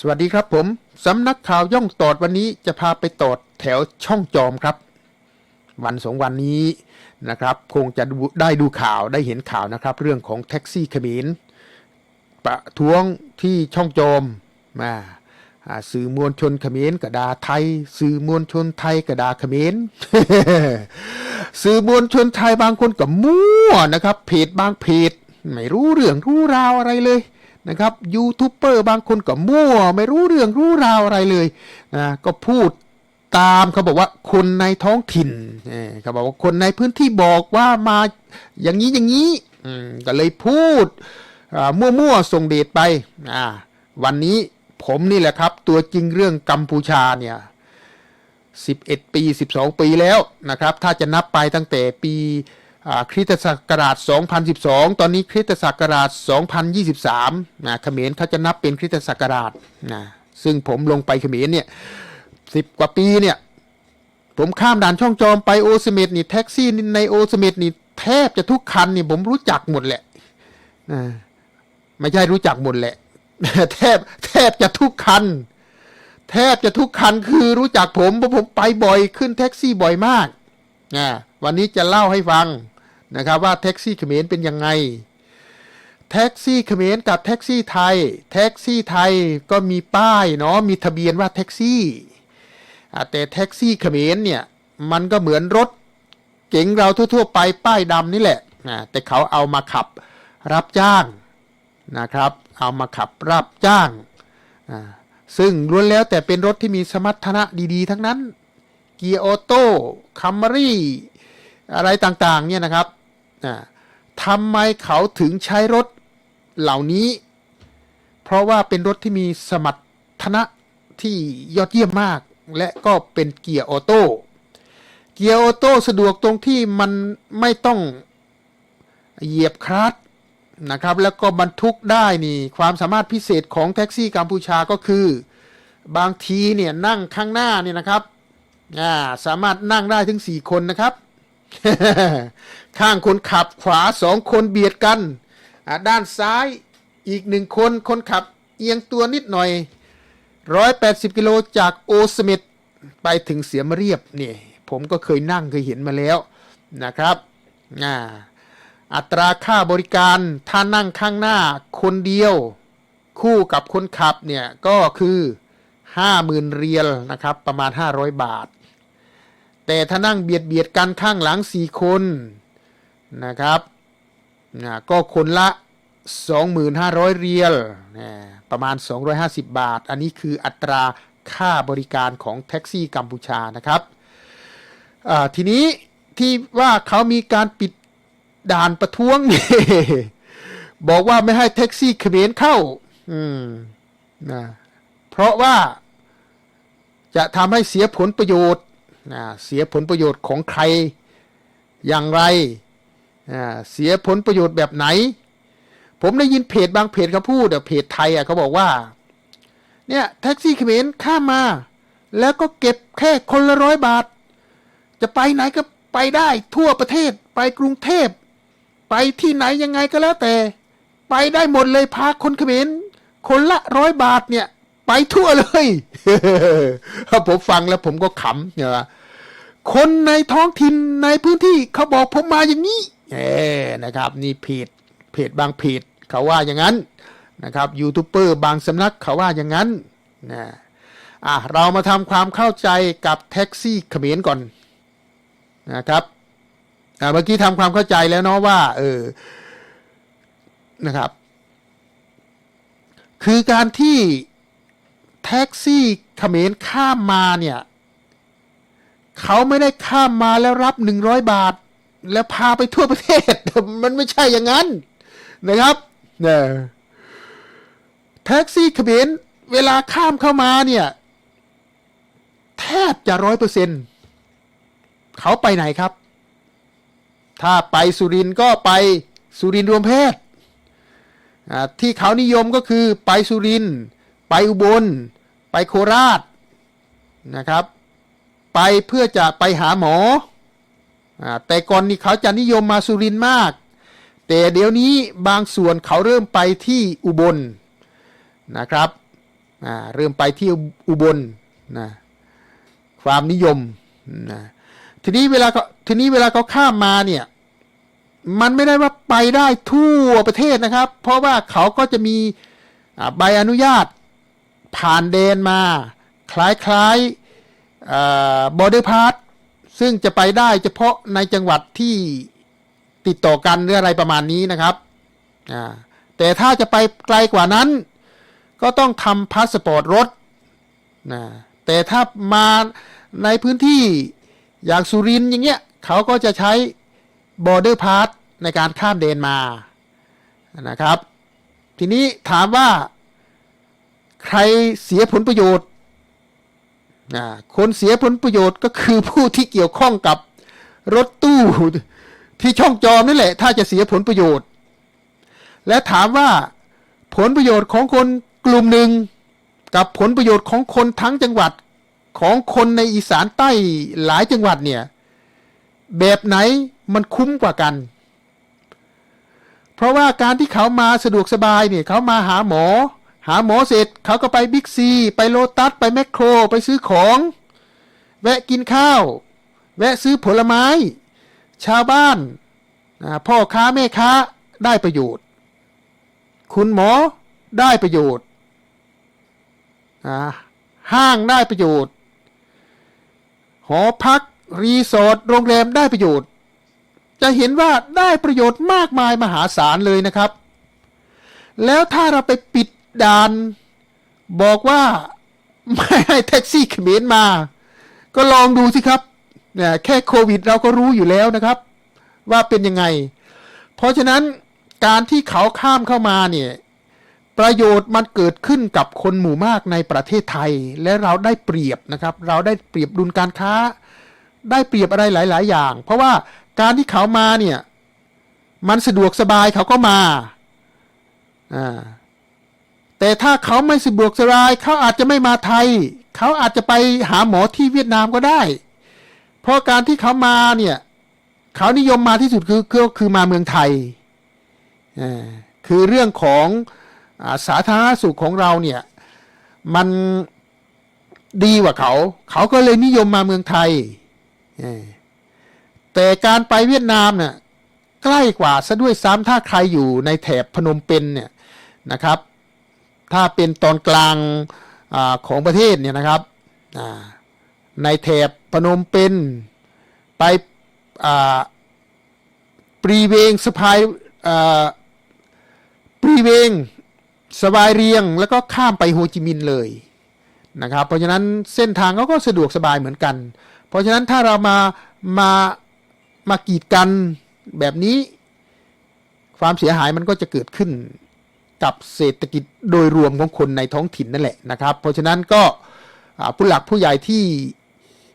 สวัสดีครับผม สำนักข่าวย่องตอดวันนี้จะพาไปตอดแถวช่องจอมครับ วันสองวันนี้นะครับ คงจะได้ดูข่าวได้เห็นข่าวนะครับ เรื่องของแท็กซี่ขมรประท้วงที่ช่องจอมมาอ่าสื่อมวลชนเขมรกระดาไทย สื่อมวลชนไทยกระดาเขมรสื่อมวลชนไทยบางคนก็มั่วนะครับเพจบางเพจไม่รู้เรื่องรู้ราวอะไรเลย นะครับยูทูบเบอร์บางคนก็มั่วไม่รู้เรื่องรู้ราวอะไรเลยนะก็พูดตามเขาบอกว่าคนในท้องถิ่นเออเขาบอกว่าคนในพื้นที่บอกว่ามาอย่างนี้อย่างนี้อืมก็เลยพูดอ่ามั่วๆส่งเดชไปอ่าวันนี้ผมนี่แหละครับ ตัวจริงเรื่องกัมพูชาเนี่ย11 ปี 12 ปีแล้วนะครับ ถ้าจะนับไปตั้งแต่ปีอ่า คริสตศักราช 2012 ตอนนี้คริสตศักราช 2023นะเขมรเขาจะนับเป็นคริสตศักราชนะซึ่งผมลงไปเขมรเนี่ย10กว่าปีเนี่ย ผมข้ามด่านช่องจอมไปโอสเมดนี่แท็กซี่ในโอสเมดนี่แทบจะทุกคันนี่ผมรู้จักหมดแหละนะไม่ใช่รู้จักหมดแหละ แทบแทบจะทุกคัน แทบจะทุกคันคือรู้จักผมเพราะผมไปบ่อยขึ้นแท็กซี่บ่อยมากนะวันนี้จะเล่าให้ฟัง นะครับว่าแท็กซี่เขมรเป็นยังไง แท็กซี่เขมรกับแท็กซี่ไทย แท็กซี่ไทยก็มีป้ายเนาะมีทะเบียนว่าแท็กซี่แต่แท็กซี่เขมรเนี่ยมันก็เหมือนรถเก๋งเราทั่ว ๆ ไปป้ายดำนี่แหละนะแต่เขาเอามาขับรับจ้างนะครับ เอามาขับรับจ้างซึ่งล้วนแล้วแต่เป็นรถที่มีสมรรถนะดีๆ ทั้งนั้น เกียร์ออโต้คัมมารี่อะไรต่าง ๆ เนี่ยนะครับ อ่าทำไมเขาถึงใช้รถเหล่านี้ เพราะว่าเป็นรถที่มีสมรรถนะที่ยอดเยี่ยมมาก และก็เป็นเกียร์ออโต้เกียร์ออโต้สะดวกตรงที่มันไม่ต้องเหยียบคลัตช์นะครับ แล้วก็บรรทุกได้นี่ความสามารถพิเศษของแท็กซี่กัมพูชาก็คือบางทีเนี่ยนั่งข้างหน้าเนี่ยนะครับสามารถนั่งได้ถึงสี่คนนะครับ ข้างคนขับขวาสองคนเบียดกัน ด้านซ้ายอีกหนึ่งคนคนขับเอียงตัวนิดหน่อย 180 กิโลจากโอสเมดไปถึงเสียมเรียบนี่ผมก็เคยนั่งเคยเห็นมาแล้วนะครับอ่าอัตราค่าบริการถ้านั่งข้างหน้าคนเดียว คู่กับคนขับเนี่ยก็คือ 50,000 เรียลนะครับประมาณ 500 บาท แต่ถ้านั่งเบียดเบียดกันข้างหลัง4คนนะครับนะก็คนละ 2,500 เรียลนะประมาณ 250 บาท อันนี้คืออัตราค่าบริการของแท็กซี่กัมพูชานะครับทีนี้ที่ว่าเขามีการปิดด่านประท้วง บอกว่าไม่ให้แท็กซี่เขมรเข้านะเพราะว่าจะทำให้เสียผลประโยชน์ เสียผลประโยชน์ของใครอย่างไร เสียผลประโยชน์แบบไหน ผมได้ยินเพจบางเพจเขาพูดเพจไทยอะเขาบอกว่า เนี่ยแท็กซี่เขมรข้ามมา แล้วก็เก็บแค่คนละร้อยบาท จะไปไหนก็ไปได้ทั่วประเทศไปกรุงเทพ ไปที่ไหนยังไงก็แล้วแต่ ไปได้หมดเลยพาคนเขมรคนละร้อยบาทเนี่ย ไปทั่วเลยผมฟังแล้วผมก็ขำเนี่ยคนในท้องถิ่นในพื้นที่เขาบอกผมมาอย่างนี้เอนะครับ นี่เพจเพจบางเพจเขาว่าอย่างนั้นนะครับยูทูบเบอร์บางสำนักเขาว่าอย่างนั้นนะอะเรามาทำความเข้าใจกับแท็กซี่เขมรก่อนนะครับอะเมื่อกี้ทำความเข้าใจแล้วเนาะว่าเออนะครับ คือการที่ แท็กซี่เขมรข้ามมาเนี่ยเขาไม่ได้ข้ามมาแล้วรับหนึ่งร้อยบาท แล้วพาไปทั่วประเทศ มันไม่ใช่อย่างนั้นนะครับเนี่ยแท็กซี่เขมรเวลาข้ามเข้ามาเนี่ย แทบจะร้อยเปอร์เซ็นต์เขาไปไหนครับ ถ้าไปสุรินก็ไปสุรินรวมแพทย์อ่าที่เขานิยมก็คือไปสุริน ไปอุบล ไปโคราชนะครับ ไปเพื่อจะไปหาหมอแต่ก่อนนี้เขาจะนิยมมาสุรินมาก แต่เดี๋ยวนี้บางส่วนเขาเริ่มไปที่อุบลนะครับเริ่มไปที่อุบลนะความนิยมนะทีนี้เวลาทีนี้เวลาเขาข้ามมาเนี่ยมันไม่ได้ว่าไปได้ทั่วประเทศนะครับ เพราะว่าเขาก็จะมีใบอนุญาต ผ่านแดนมา คล้ายๆบอร์เดอร์พาสซึ่งจะไปได้เฉพาะในจังหวัดที่ติดต่อกันหรืออะไรประมาณนี้นะครับ แต่ถ้าจะไปไกลกว่านั้น ก็ต้องทำพาสปอร์ตรถนะแต่ถ้ามาในพื้นที่อย่างสุรินทร์อย่างเงี้ยเขาก็จะใช้ border pass ในการข้ามแดนมานะครับ ทีนี้ถามว่า ใครเสียผลประโยชน์นะคนเสียผลประโยชน์ก็คือผู้ที่เกี่ยวข้องกับรถตู้ที่ช่องจอมนี่แหละ ถ้าจะเสียผลประโยชน์ และถามว่าผลประโยชน์ของคนกลุ่มหนึ่งกับผลประโยชน์ของคนทั้งจังหวัดของคนในอีสานใต้หลายจังหวัดเนี่ยแบบไหนมันคุ้มกว่ากัน เพราะว่าการที่เขามาสะดวกสบายเนี่ยเขามาหาหมอ หาหมอเสร็จเขาก็ไปบิ๊กซี ไปโลตัส ไปแมคโคร ไปซื้อของ แวะกินข้าว แวะซื้อผลไม้ ชาวบ้าน พ่อค้าแม่ค้าได้ประโยชน์ คุณหมอได้ประโยชน์ ห้างได้ประโยชน์ หอพัก รีสอร์ทโรงแรมได้ประโยชน์ จะเห็นว่าได้ประโยชน์มากมายมหาศาลเลยนะครับ แล้วถ้าเราไปปิด ด่าน บอกว่า ไม่ให้แท็กซี่เขมรมา ก็ลองดูสิครับเนี่ยแค่โควิดเราก็รู้อยู่แล้วนะครับ ว่าเป็นยังไง เพราะฉะนั้นการที่เขาข้ามเข้ามาเนี่ยประโยชน์มันเกิดขึ้นกับคนหมู่มากในประเทศไทย และเราได้เปรียบนะครับ เราได้เปรียบดุลการค้า ได้เปรียบอะไรหลาย ๆ อย่าง เพราะว่าการที่เขามาเนี่ย มันสะดวกสบายเขาก็มาอ่า แต่ถ้าเขาไม่สะดวกสบาย เขาอาจจะไม่มาไทย เขาอาจจะไปหาหมอที่เวียดนามก็ได้ เพราะการที่เขามาเนี่ย เขานิยมมาที่สุดคือก็คือมาเมืองไทย คือเรื่องของอสาธารณสุขของเราเนี่ย มันดีกว่าเขา เขาก็เลยนิยมมาเมืองไทย แต่การไปเวียดนามเนี่ยใกล้กว่าซะด้วยซ้ำถ้าใครอยู่ในแถบพนมเปญเนี่ยนะครับ ถ้าเป็นตอนกลางอของประเทศเนี่ยนะครับในแถบพนมเปญไปปรีเวงสะพายปรีเวงสบายเรียงแล้วก็ข้ามไปโฮจิมินห์เลยนะครับ เพราะฉะนั้นเส้นทางเขาก็สะดวกสบายเหมือนกัน เพราะฉะนั้นถ้าเรามามามากีดกันแบบนี้ ความเสียหายมันก็จะเกิดขึ้น กับเศรษฐกิจโดยรวมของคนในท้องถิ่นนั่นแหละนะครับ เพราะฉะนั้นก็ผู้หลักผู้ใหญ่ที่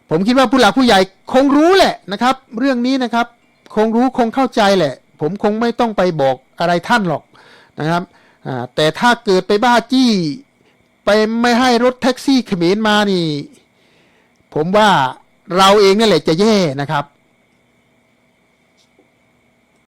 ผมคิดว่าผู้หลักผู้ใหญ่คงรู้แหละนะครับ เรื่องนี้นะครับคงรู้คงเข้าใจแหละ ผมคงไม่ต้องไปบอกอะไรท่านหรอกนะครับแต่ถ้าเกิดไปบ้าจี้ ไปไม่ให้รถแท็กซี่เขมรมานี่ ผมว่าเราเองนั่นแหละจะแย่นะครับ